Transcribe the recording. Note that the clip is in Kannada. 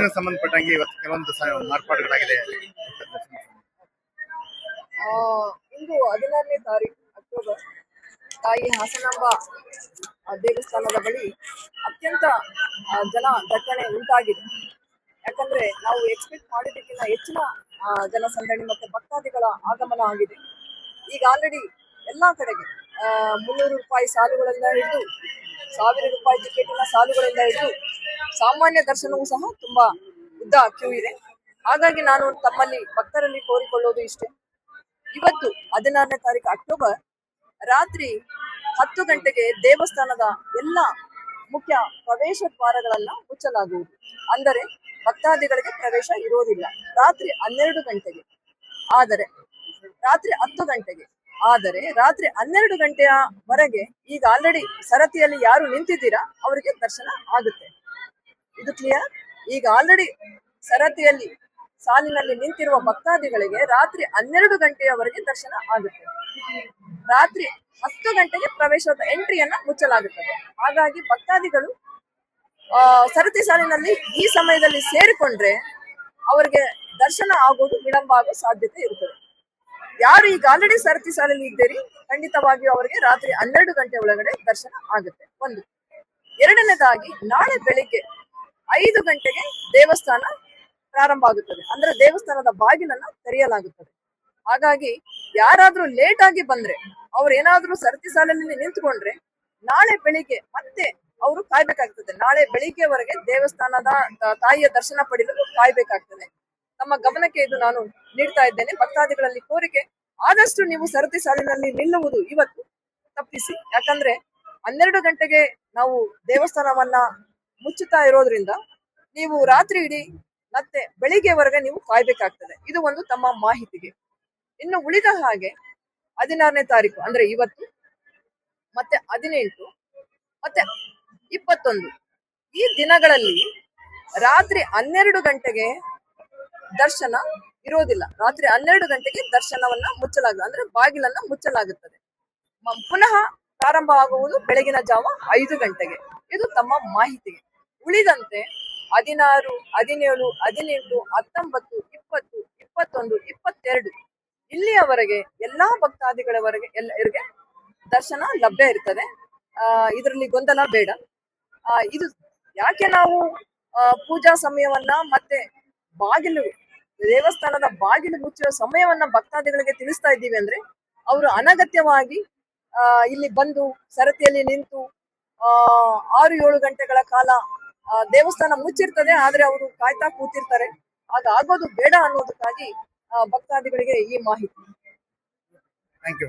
ದರ್ಶನ ಸಂಬಂಧಪಟ್ಟಂಗೆ ಇವತ್ತು ಕೆಲವೊಂದು ಮಾರ್ಪಾಡುಗಳಾಗಿದೆ. ಇಂದು ಹದಿನಾರನೇ ತಾರೀಕು ಅಕ್ಟೋಬರ್, ತಾಯಿ ಹಾಸನಾಂಬ ದೇವಸ್ಥಾನದ ಬಳಿ ಅತ್ಯಂತ ಜನ ದಟ್ಟಣೆ ಉಂಟಾಗಿದೆ. ಯಾಕಂದ್ರೆ ನಾವು ಎಕ್ಸ್ಪೆಕ್ಟ್ ಮಾಡಿದ್ದಕ್ಕಿಂತ ಹೆಚ್ಚಿನ ಜನಸಂದಣಿ ಮತ್ತು ಭಕ್ತಾದಿಗಳ ಆಗಮನ ಆಗಿದೆ. ಈಗ ಆಲ್ರೆಡಿ ಎಲ್ಲಾ ಕಡೆಗೆ ಮುನ್ನೂರು ರೂಪಾಯಿ ಸಾಲುಗಳಿಂದ ಹಿಡಿದು ಸಾವಿರ ರೂಪಾಯಿ ಟಿಕೆಟಿನ ಸಾಲುಗಳಿಂದ ಹಿಡಿದು ಸಾಮಾನ್ಯ ದರ್ಶನವೂ ಸಹ ತುಂಬಾ ಉದ್ದ ಕ್ಯೂ ಇದೆ. ಹಾಗಾಗಿ ನಾನು ತಮ್ಮಲ್ಲಿ, ಭಕ್ತರಲ್ಲಿ ಕೋರಿಕೊಳ್ಳೋದು ಇಷ್ಟೇ. ಇವತ್ತು ಹದಿನಾರನೇ ತಾರೀಕು ಅಕ್ಟೋಬರ್ ರಾತ್ರಿ ಹತ್ತು ಗಂಟೆಗೆ ದೇವಸ್ಥಾನದ ಎಲ್ಲ ಮುಖ್ಯ ಪ್ರವೇಶ ದ್ವಾರಗಳನ್ನ ಮುಚ್ಚಲಾಗುವುದು. ಅಂದರೆ ಭಕ್ತಾದಿಗಳಿಗೆ ಪ್ರವೇಶ ಇರೋದಿಲ್ಲ. ರಾತ್ರಿ ಹನ್ನೆರಡು ಗಂಟೆಗೆ. ಆದರೆ, ರಾತ್ರಿ ಹತ್ತು ಗಂಟೆಗೆ. ಆದರೆ, ರಾತ್ರಿ ಹನ್ನೆರಡು ಗಂಟೆಯವರೆಗೆ ಈಗ ಆಲ್ರೆಡಿ ಸರತಿಯಲ್ಲಿ ಯಾರು ನಿಂತಿದ್ದೀರಾ, ಅವರಿಗೆ ದರ್ಶನ ಆಗುತ್ತೆ. ಕ್ಲಿಯರ್ ಈಗ ಆಲ್ರೆಡಿ ಸರತಿಯಲ್ಲಿ, ಸಾಲಿನಲ್ಲಿ ನಿಂತಿರುವ ಭಕ್ತಾದಿಗಳಿಗೆ ರಾತ್ರಿ ಹನ್ನೆರಡು ಗಂಟೆಯವರೆಗೆ ದರ್ಶನ ಆಗುತ್ತೆ. ರಾತ್ರಿ ಹತ್ತು ಗಂಟೆಗೆ ಪ್ರವೇಶದ ಎಂಟ್ರಿಯನ್ನ ಮುಚ್ಚಲಾಗುತ್ತದೆ. ಹಾಗಾಗಿ ಭಕ್ತಾದಿಗಳು ಸರತಿ ಸಾಲಿನಲ್ಲಿ ಈ ಸಮಯದಲ್ಲಿ ಸೇರಿಕೊಂಡ್ರೆ ಅವರಿಗೆ ದರ್ಶನ ಆಗೋದು ವಿಳಂಬ ಆಗೋ ಸಾಧ್ಯತೆ ಇರುತ್ತದೆ. ಯಾರು ಈಗ ಆಲ್ರೆಡಿ ಸರತಿ ಸಾಲಲ್ಲಿ ಇದ್ದೀರಿ, ಖಂಡಿತವಾಗಿಯೂ ಅವರಿಗೆ ರಾತ್ರಿ ಹನ್ನೆರಡು ಗಂಟೆ ಒಳಗಡೆ ದರ್ಶನ ಆಗುತ್ತೆ. ಒಂದು. ಎರಡನೇದಾಗಿ, ನಾಳೆ ಬೆಳಿಗ್ಗೆ ಐದು ಗಂಟೆಗೆ ದೇವಸ್ಥಾನ ಪ್ರಾರಂಭ ಆಗುತ್ತದೆ. ಅಂದ್ರೆ ದೇವಸ್ಥಾನದ ಬಾಗಿಲನ್ನ ತೆರೆಯಲಾಗುತ್ತದೆ. ಹಾಗಾಗಿ ಯಾರಾದ್ರೂ ಲೇಟ್ ಆಗಿ ಬಂದ್ರೆ, ಅವ್ರು ಏನಾದ್ರೂ ಸರತಿ ಸಾಲಿನಲ್ಲಿ ನಿಂತ್ಕೊಂಡ್ರೆ, ನಾಳೆ ಬೆಳಿಗ್ಗೆ ಮತ್ತೆ ಅವರು ಕಾಯ್ಬೇಕಾಗ್ತದೆ. ನಾಳೆ ಬೆಳಿಗ್ಗೆವರೆಗೆ ದೇವಸ್ಥಾನದ ತಾಯಿಯ ದರ್ಶನ ಪಡೆಯಲು ಕಾಯ್ಬೇಕಾಗ್ತದೆ. ನಮ್ಮ ಗಮನಕ್ಕೆ ಇದು ನಾನು ನೀಡ್ತಾ ಇದ್ದೇನೆ. ಭಕ್ತಾದಿಗಳಲ್ಲಿ ಕೋರಿಕೆ, ಆದಷ್ಟು ನೀವು ಸರತಿ ಸಾಲಿನಲ್ಲಿ ನಿಲ್ಲುವುದು ಇವತ್ತು ತಪ್ಪಿಸಿ. ಯಾಕಂದ್ರೆ ಹನ್ನೆರಡು ಗಂಟೆಗೆ ನಾವು ದೇವಸ್ಥಾನವನ್ನ ಮುಚ್ಚುತ್ತಾ ಇರೋದ್ರಿಂದ ನೀವು ರಾತ್ರಿ ಇಡೀ ಮತ್ತೆ ಬೆಳಿಗ್ಗೆವರೆಗೆ ನೀವು ಕಾಯ್ಬೇಕಾಗ್ತದೆ. ಇದು ಒಂದು ತಮ್ಮ ಮಾಹಿತಿಗೆ. ಇನ್ನು ಉಳಿದ ಹಾಗೆ ಹದಿನಾರನೇ ತಾರೀಕು, ಅಂದ್ರೆ ಇವತ್ತು, ಮತ್ತೆ ಹದಿನೆಂಟು, ಮತ್ತೆ ಇಪ್ಪತ್ತೊಂದು. ಈ ದಿನಗಳಲ್ಲಿ ರಾತ್ರಿ ಹನ್ನೆರಡು ಗಂಟೆಗೆ ದರ್ಶನ ಇರೋದಿಲ್ಲ. ರಾತ್ರಿ ಹನ್ನೆರಡು ಗಂಟೆಗೆ ದರ್ಶನವನ್ನ ಮುಚ್ಚಲಾಗ, ಅಂದ್ರೆ ಬಾಗಿಲನ್ನ ಮುಚ್ಚಲಾಗುತ್ತದೆ. ಪುನಃ ಪ್ರಾರಂಭ ಆಗುವುದು ಬೆಳಗಿನ ಜಾವ ಐದು ಗಂಟೆಗೆ. ಇದು ತಮ್ಮ ಮಾಹಿತಿಗೆ. ಉಳಿದಂತೆ ಹದಿನಾರು, ಹದಿನೇಳು, ಹದಿನೆಂಟು, ಹತ್ತೊಂಬತ್ತು, ಇಪ್ಪತ್ತು, ಇಪ್ಪತ್ತೊಂದು, ಇಪ್ಪತ್ತೆರಡು ಇಲ್ಲಿಯವರೆಗೆ ಎಲ್ಲಾ ಭಕ್ತಾದಿಗಳವರೆಗೆ ಎಲ್ಲರಿಗೆ ದರ್ಶನ ಲಭ್ಯ ಇರ್ತದೆ. ಇದರಲ್ಲಿ ಗೊಂದಲ ಬೇಡ. ಆ, ಇದು ಯಾಕೆ ನಾವು ಪೂಜಾ ಸಮಯವನ್ನ ಮತ್ತೆ ಬಾಗಿಲು, ದೇವಸ್ಥಾನದ ಬಾಗಿಲು ಮುಚ್ಚುವ ಸಮಯವನ್ನ ಭಕ್ತಾದಿಗಳಿಗೆ ತಿಳಿಸ್ತಾ ಇದ್ದೀವಿ ಅಂದ್ರೆ ಅವರು ಅನಗತ್ಯವಾಗಿ ಇಲ್ಲಿ ಬಂದು ಸರತಿಯಲ್ಲಿ ನಿಂತು ಆರು, ಏಳು ಗಂಟೆಗಳ ಕಾಲ ದೇವಸ್ಥಾನ ಮುಚ್ಚಿರ್ತದೆ ಆದ್ರೆ ಅವರು ಕಾಯ್ತಾ ಕೂತಿರ್ತಾರೆ. ಆಗ ಆಗೋದು ಬೇಡ ಅನ್ನೋದಕ್ಕಾಗಿ ಭಕ್ತಾದಿಗಳಿಗೆ ಈ ಮಾಹಿತಿ. Thank you